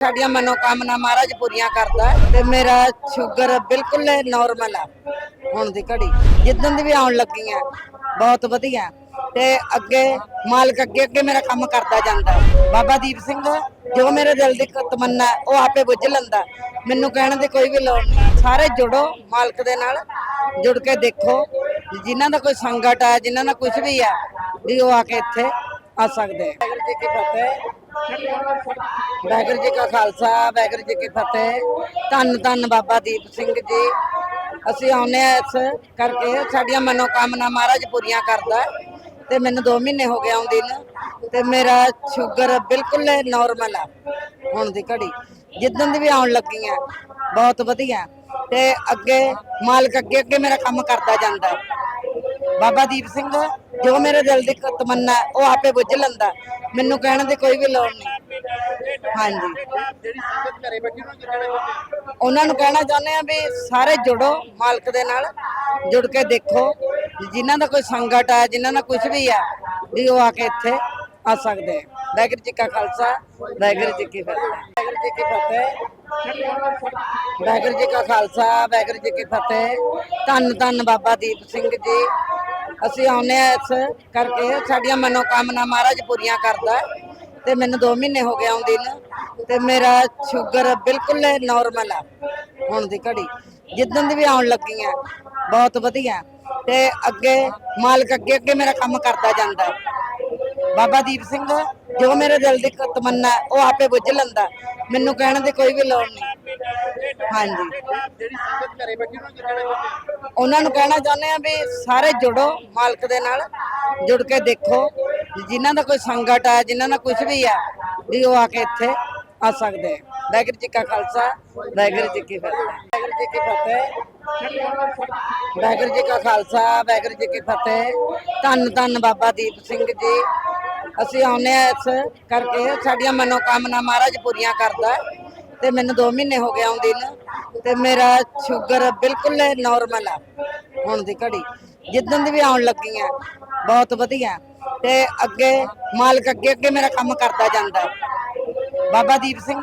ਸਾਡੀਆਂ ਮਨੋਕਾਮਨਾ ਮਹਾਰਾਜ ਪੂਰੀਆਂ ਕਰਦਾ ਤੇ ਮੇਰਾ ਸ਼ੂਗਰ ਬਿਲਕੁਲ ਨਾਰਮਲ ਆ ਹੁਣ ਦੀ ਘੜੀ। ਜਿੱਦਣ ਦੀ ਵੀ ਆਉਣ ਲੱਗੀ ਆ ਬਹੁਤ ਵਧੀਆ। ਤੇ ਅੱਗੇ ਮਾਲਕ ਅੱਗੇ ਅੱਗੇ ਮੇਰਾ ਕੰਮ ਕਰਦਾ ਜਾਂਦਾ ਬਾਬਾ ਦੀਪ ਸਿੰਘ, ਜੋ ਮੇਰੇ ਦਿਲ ਦੀ ਤਮੰਨਾ ਉਹ ਆਪੇ ਬੁੱਝ ਲੈਂਦਾ ਮੈਨੂੰ ਕਹਿਣ ਦੀ ਕੋਈ ਵੀ ਲੋੜ ਨਹੀਂ। ਸਾਰੇ ਜੁੜੋ ਮਾਲਕ ਦੇ ਨਾਲ, ਜੁੜ ਕੇ ਦੇਖੋ। ਜਿਨ੍ਹਾਂ ਦਾ ਕੋਈ ਸੰਕਟ ਆ ਜਿਨ੍ਹਾਂ ਦਾ ਕੁਝ ਵੀ ਆ ਵੀ ਉਹ ਆ ਕੇ ਇੱਥੇ ਆ ਸਕਦੇ ਆ। ਵਾਹਿਗੁਰੂ ਜੀ ਕੀ ਫਤਿਹ। ਵਾਹਿਗੁਰੂ ਜੀ ਕਾ ਖਾਲਸਾ, ਵਾਹਿਗੁਰੂ ਜੀ ਕੀ ਫਤਿਹ। ਧੰਨ ਧੰਨ ਬਾਬਾ ਦੀਪ ਸਿੰਘ ਜੀ। ਅਸੀਂ ਆਉਨੇ ਆ ਇਸ ਕਰਕੇ ਸਾਡੀਆਂ ਮਨੋਕਾਮਨਾ ਮਹਾਰਾਜ ਪੂਰੀਆਂ ਕਰਦਾ ਹੈ। ਤੇ ਮੈਨੂੰ 2 ਮਹੀਨੇ ਹੋ ਗਏ ਆਉਂਦੀ ਨੂੰ। ਤੇ ਮੇਰਾ ਸ਼ੂਗਰ ਬਿਲਕੁਲ ਨਾਰਮਲ ਆ, ਹੁਣ ਦੀ ਘੜੀ। ਜਿੱਦਣ ਦੀ ਵੀ ਆਉਣ ਲੱਗੀ ਆ ਬਹੁਤ ਵਧੀਆ। ਤੇ ਅੱਗੇ, ਮਾਲਕ ਅੱਗੇ ਅੱਗੇ ਮੇਰਾ ਕੰਮ ਕਰਦਾ ਜਾਂਦਾ। ਬਾਬਾ ਦੀਪ ਸਿੰਘ ਜੋ ਮੇਰੇ ਦਿਲ ਦੀ ਤਮੰਨਾ ਉਹ ਆਪੇ ਬੁੱਝ ਲੈਂਦਾ। ਮੈਨੂੰ ਕਹਿਣ ਦੀ ਕੋਈ ਵੀ ਲੋੜ ਨਹੀਂ। ਹਾਂਜੀ। ਜਿਹੜੀ ਸੰਗਤ ਘਰੇ ਬੈਠੀ ਉਹਨਾਂ ਨੂੰ ਕਹਿਣਾ ਚਾਹੁੰਦੇ ਉਹਨਾਂ ਨੂੰ ਕਹਿਣਾ ਚਾਹੁੰਦੇ ਆ ਵੀ ਸਾਰੇ ਜੁੜੋ ਮਾਲਕ ਦੇ ਨਾਲ, ਜੁੜ ਕੇ ਦੇਖੋ। ਜਿਨ੍ਹਾਂ ਦਾ ਕੋਈ ਸੰਕਟ ਆ, ਜਿਨ੍ਹਾਂ ਦਾ ਕੁਝ ਵੀ ਆ, ਵੀ ਉਹ ਆ ਕੇ ਇੱਥੇ ਆ ਸਕਦੇ ਆ। ਵਾਹਿਗੁਰੂ ਜੀ ਕਾ ਖਾਲਸਾ, ਵਾਹਿਗੁਰੂ ਜੀ ਕੀ ਫਤਿਹ। ਵਾਹਿਗੁਰੂ ਜੀ ਕੀ ਫਤਿਹ। ਵਾਹਿਗੁਰੂ ਜੀ ਕਾ ਖਾਲਸਾ, ਵਾਹਿਗੁਰੂ ਜੀ ਕੀ ਫਤਿਹ। ਧੰਨ ਧੰਨ ਬਾਬਾ ਦੀਪ ਸਿੰਘ ਜੀ। ਅਸੀਂ ਆਉਨੇ ਆ ਇਸ ਕਰਕੇ ਸਾਡੀਆਂ ਮਨੋਕਾਮਨਾ ਮਹਾਰਾਜ ਪੂਰੀਆਂ ਕਰਦਾ ਹੈ। ਤੇ ਮੈਨੂੰ 2 ਮਹੀਨੇ ਹੋ ਗਏ ਆਉਂਦੀ ਨੂੰ। ਤੇ ਮੇਰਾ ਸ਼ੂਗਰ ਬਿਲਕੁਲ ਨਾਰਮਲ ਆ, ਹੁਣ ਦੀ ਘੜੀ। ਜਿੱਦਣ ਦੀ ਵੀ ਆਉਣ ਲੱਗੀ ਆ ਬਹੁਤ ਵਧੀਆ। ਤੇ ਅੱਗੇ ਮਾਲਕ ਅੱਗੇ ਅੱਗੇ ਮੇਰਾ ਕੰਮ ਕਰਦਾ ਜਾਂਦਾ ਬਾਬਾ ਦੀਪ ਸਿੰਘ, ਜੋ ਮੇਰੇ ਦਿਲ ਦੀ ਤਮੰਨਾ ਉਹ ਆਪੇ ਬੁੱਝ ਲੈਂਦਾ ਮੈਨੂੰ ਕਹਿਣ ਦੀ ਕੋਈ ਵੀ ਲੋੜ ਨਹੀਂ। ਹਾਂਜੀ। ਜਿਹੜੀ ਸੰਗਤ ਘਰੇ ਬੈਠੀ ਉਹਨਾਂ ਨੂੰ ਕਹਿਣਾ ਚਾਹੁੰਦੇ ਉਹਨਾਂ ਨੂੰ ਕਹਿਣਾ ਚਾਹੁੰਦੇ ਆ ਵੀ ਸਾਰੇ ਜੁੜੋ ਮਾਲਕ ਦੇ ਨਾਲ ਜੁੜ ਕੇ ਦੇਖੋ ਜਿਨ੍ਹਾਂ ਦਾ ਕੋਈ ਸੰਕਟ ਆ ਜਿਨ੍ਹਾਂ ਦਾ ਕੁਝ ਵੀ ਆ ਵੀ ਉਹ ਆ ਕੇ ਇੱਥੇ ਆ ਸਕਦੇ ਆ। ਵਾਹਿਗੁਰੂ ਜੀ ਕਾ ਖਾਲਸਾ ਵਾਹਿਗੁਰੂ ਜੀ ਕੀ ਫਤਿਹ। ਵਾਹਿਗੁਰੂ ਜੀ ਕੀ ਫਤਿਹ। ਵਾਹਿਗੁਰੂ ਜੀ ਕਾ ਖਾਲਸਾ ਵਾਹਿਗੁਰੂ ਜੀ ਕੀ ਫਤਿਹ। ਧੰਨ ਧੰਨ ਬਾਬਾ ਦੀਪ ਸਿੰਘ ਜੀ। ਅਸੀਂ ਆਉਨੇ ਆ ਇਸ ਕਰਕੇ ਸਾਡੀਆਂ ਮਨੋਕਾਮਨਾ ਮਹਾਰਾਜ ਪੂਰੀਆਂ ਕਰਦਾ ਹੈ। ਤੇ ਮੈਨੂੰ 2 ਮਹੀਨੇ ਹੋ ਗਏ ਆਉਂਦੀ ਨੂੰ। ਤੇ ਮੇਰਾ ਸ਼ੂਗਰ ਬਿਲਕੁਲ ਨਾਰਮਲ ਆ ਹੁਣ ਦੀ ਘੜੀ। ਜਿੱਦਣ ਦੀ ਵੀ ਆਉਣ ਲੱਗੀ ਆ, ਬਹੁਤ ਵਧੀਆ। ਤੇ ਅੱਗੇ ਮਾਲਕ ਅੱਗੇ ਅੱਗੇ ਮੇਰਾ ਕੰਮ ਕਰਦਾ ਜਾਂਦਾ। ਬਾਬਾ ਦੀਪ ਸਿੰਘ,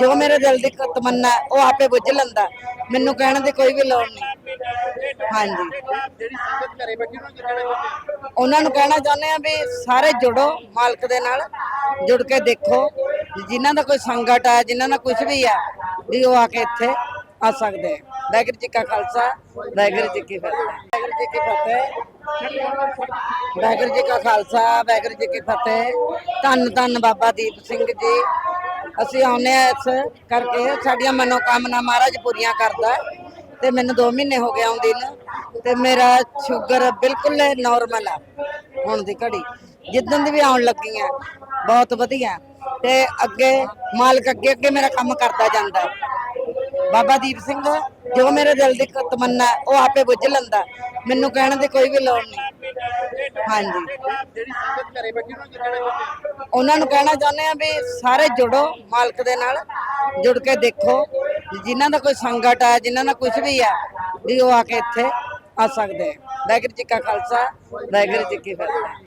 ਜੋ ਮੇਰੇ ਦਿਲ ਦੀ ਤਮੰਨਾ ਉਹ ਆਪੇ ਬੁੱਝ ਲੈਂਦਾ। ਮੈਨੂੰ ਕਹਿਣ ਦੀ ਕੋਈ ਵੀ ਲੋੜ ਨਹੀਂ। ਹਾਂਜੀ। ਜਿਹੜੀ ਸੰਗਤ ਘਰੇ ਬੈਠੀ ਉਹਨਾਂ ਨੂੰ ਕਹਿਣਾ ਚਾਹੁੰਦੇ ਉਹਨਾਂ ਨੂੰ ਕਹਿਣਾ ਚਾਹੁੰਦੇ ਆ ਵੀ ਸਾਰੇ ਜੁੜੋ ਮਾਲਕ ਦੇ ਨਾਲ, ਜੁੜ ਕੇ ਦੇਖੋ। ਜਿਨ੍ਹਾਂ ਦਾ ਕੋਈ ਸੰਕਟ ਆ, ਜਿਨ੍ਹਾਂ ਦਾ ਕੁਝ ਵੀ ਆ ਵੀ ਉਹ ਆ ਕੇ ਇੱਥੇ ਆ ਸਕਦੇ ਆ। ਵਾਹਿਗੁਰੂ ਜੀ ਕਾ ਖਾਲਸਾ, ਵਾਹਿਗੁਰੂ ਜੀ ਕੀ ਫਤਿਹ। ਵਾਹਿਗੁਰੂ ਜੀ ਕੀ ਫਤਿਹ। ਵਾਹਿਗੁਰੂ ਜੀ ਕਾ ਖਾਲਸਾ, ਵਾਹਿਗੁਰੂ ਜੀ ਕੀ ਫਤਿਹ। ਧੰਨ ਧੰਨ ਬਾਬਾ ਦੀਪ ਸਿੰਘ ਜੀ। ਅਸੀਂ ਆਉਨੇ ਆ ਇਸ ਕਰਕੇ ਸਾਡੀਆਂ ਮਨੋਕਾਮਨਾ ਮਹਾਰਾਜ ਪੂਰੀਆਂ ਕਰਦਾ ਤੇ ਮੈਨੂੰ 2 ਮਹੀਨੇ ਹੋ ਗਏ ਆਉਂਦੀ ਨੂੰ। ਤੇ ਮੇਰਾ ਸ਼ੂਗਰ ਬਿਲਕੁਲ ਨਾਰਮਲ ਆ। ਹੁਣ ਦੀ ਘੜੀ। ਜਿੱਦਣ ਦੀ ਵੀ ਆਉਣ ਲੱਗੀ ਆ ਬਹੁਤ ਵਧੀਆ। ਤੇ ਅੱਗੇ ਮਾਲਕ ਅੱਗੇ ਅੱਗੇ ਮੇਰਾ ਕੰਮ ਕਰਦਾ ਜਾਂਦਾ ਬਾਬਾ ਦੀਪ ਸਿੰਘ, ਜੋ ਮੇਰੇ ਦਿਲ ਦੀ ਤਮੰਨਾ ਉਹ ਆਪੇ ਬੁੱਝ ਲੈਂਦਾ ਮੈਨੂੰ ਕਹਿਣ ਦੀ ਕੋਈ ਵੀ ਲੋੜ ਨਹੀਂ। ਹਾਂਜੀ। ਜਿਹੜੀ ਸੰਗਤ ਘਰੇ ਬੈਠੀ ਉਹਨਾਂ ਨੂੰ ਕਹਿਣਾ ਚਾਹੁੰਦੇ ਉਹਨਾਂ ਨੂੰ ਕਹਿਣਾ ਚਾਹੁੰਦੇ ਆ ਵੀ ਸਾਰੇ ਜੁੜੋ ਮਾਲਕ ਦੇ ਨਾਲ, ਜੁੜ ਕੇ ਦੇਖੋ, ਜਿਨ੍ਹਾਂ ਦਾ ਕੋਈ ਸੰਗਤ ਆ ਜਿਨ੍ਹਾਂ ਦਾ ਕੁਝ ਵੀ ਆ ਵੀ ਉਹ ਆ ਕੇ ਇੱਥੇ ਆ ਸਕਦੇ ਆ ਵਾਹਿਗੁਰੂ ਜੀ ਕਾ ਖਾਲਸਾ, ਵਾਹਿਗੁਰੂ ਜੀ ਕੀ ਫਤਿਹ।